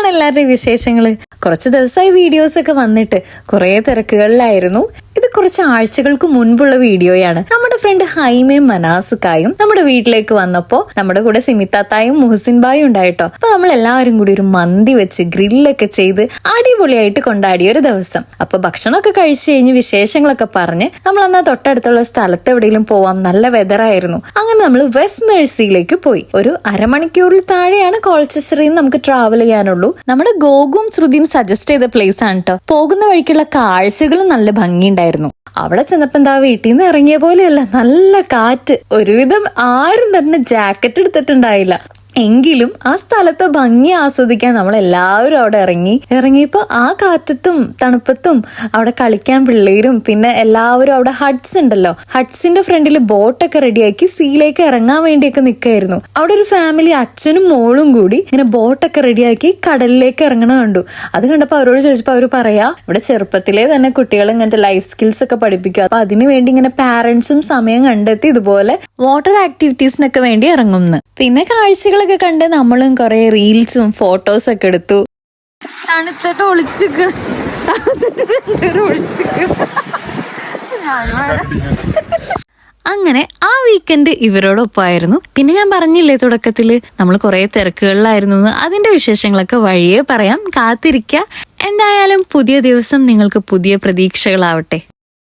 എന്തൊക്കെയാണ് എല്ലാവരുടെയും വിശേഷങ്ങൾ കുറച്ച് ദിവസമായി വീഡിയോസ് ഒക്കെ വന്നിട്ട് കുറേ തിരക്കുകളിലായിരുന്നു. ഇത് കുറച്ച് ആഴ്ചകൾക്ക് മുൻപുള്ള വീഡിയോയാണ്. നമ്മുടെ ഫ്രണ്ട് ഹൈമയും മനാസുക്കായും നമ്മുടെ വീട്ടിലേക്ക് വന്നപ്പോ നമ്മുടെ കൂടെ സിമിത്താത്തായും മുഹസിൻ ബായും ഉണ്ടായിട്ടോ. അപ്പൊ നമ്മൾ എല്ലാവരും കൂടി ഒരു മന്തി വെച്ച് ഗ്രില്ലൊക്കെ ചെയ്ത് അടിപൊളിയായിട്ട് കൊണ്ടാടിയ ഒരു ദിവസം. അപ്പൊ ഭക്ഷണമൊക്കെ കഴിച്ചു കഴിഞ്ഞ് വിശേഷങ്ങളൊക്കെ പറഞ്ഞ് നമ്മൾ അന്ന് തൊട്ടടുത്തുള്ള സ്ഥലത്ത് എവിടെയെങ്കിലും പോവാം നല്ല വെതറായിരുന്നു അങ്ങനെ നമ്മൾ വെസ്റ്റ് മേഴ്സിയിലേക്ക് പോയി. ഒരു അരമണിക്കൂറിൽ താഴെയാണ് കോൾച്ചസ്റ്ററിൽ നിന്ന് നമുക്ക് ട്രാവൽ ചെയ്യാനുള്ളൂ. നമ്മുടെ ഗോകും ശ്രുതിയും സജസ്റ്റ് ചെയ്ത പ്ലേസ് ആണ് കേട്ടോ പോകുന്ന വഴിക്കുള്ള കാഴ്ചകളും നല്ല ഭംഗിയുണ്ടായിരുന്നു അവിടെ ചെന്നപ്പോ എന്താ വീട്ടിൽ നിന്ന് ഇറങ്ങിയ പോലെയല്ല നല്ല കാറ്റ്. ഒരുവിധം ആരും തന്നെ ജാക്കറ്റ് എടുത്തിട്ടുണ്ടായില്ല. എങ്കിലും ആ സ്ഥലത്തെ ഭംഗി ആസ്വദിക്കാൻ നമ്മൾ എല്ലാവരും അവിടെ ഇറങ്ങി. ഇറങ്ങിയപ്പോൾ ആ കാറ്റത്തും തണുപ്പത്തും അവിടെ കളിക്കാൻ പിള്ളേരും പിന്നെ എല്ലാവരും അവിടെ ഹട്ട്സ് ഉണ്ടല്ലോ. ഹട്ട്സിന്റെ ഫ്രണ്ടിൽ ബോട്ടൊക്കെ റെഡിയാക്കി സീലേക്ക് ഇറങ്ങാൻ വേണ്ടിയൊക്കെ നിൽക്കായിരുന്നു അവിടെ ഒരു ഫാമിലി അച്ഛനും മോളും കൂടി ഇങ്ങനെ ബോട്ടൊക്കെ റെഡിയാക്കി കടലിലേക്ക് ഇറങ്ങണ കണ്ടു. അത് കണ്ടപ്പോൾ അവരോട് ചോദിച്ചപ്പോൾ അവർ പറയാ ഇവിടെ ചെറുപ്പത്തിലേ തന്നെ കുട്ടികൾ ഇങ്ങനത്തെ ലൈഫ് സ്കിൽസ് ഒക്കെ പഠിപ്പിക്കുക അപ്പൊ അതിനു വേണ്ടി ഇങ്ങനെ പാരന്റ്സും സമയം കണ്ടെത്തി ഇതുപോലെ വാട്ടർ ആക്ടിവിറ്റീസിനൊക്കെ വേണ്ടി ഇറങ്ങുന്നു. പിന്നെ കാഴ്ചകളൊക്കെ കണ്ട് നമ്മളും കുറെ റീൽസും ഫോട്ടോസ് ഒക്കെ എടുത്തു. തണുത്തിട്ട് ഒളിച്ചിക്ക്. അങ്ങനെ ആ വീക്കെൻഡ് ഇവരോടൊപ്പമായിരുന്നു. പിന്നെ ഞാൻ പറഞ്ഞില്ലേ തുടക്കത്തിൽ നമ്മൾ കുറെ തിരക്കുകളിലായിരുന്നു അതിന്റെ വിശേഷങ്ങളൊക്കെ വഴിയേ പറയാം. കാത്തിരിക്ക. എന്തായാലും പുതിയ ദിവസം നിങ്ങൾക്ക് പുതിയ പ്രതീക്ഷകളാവട്ടെ.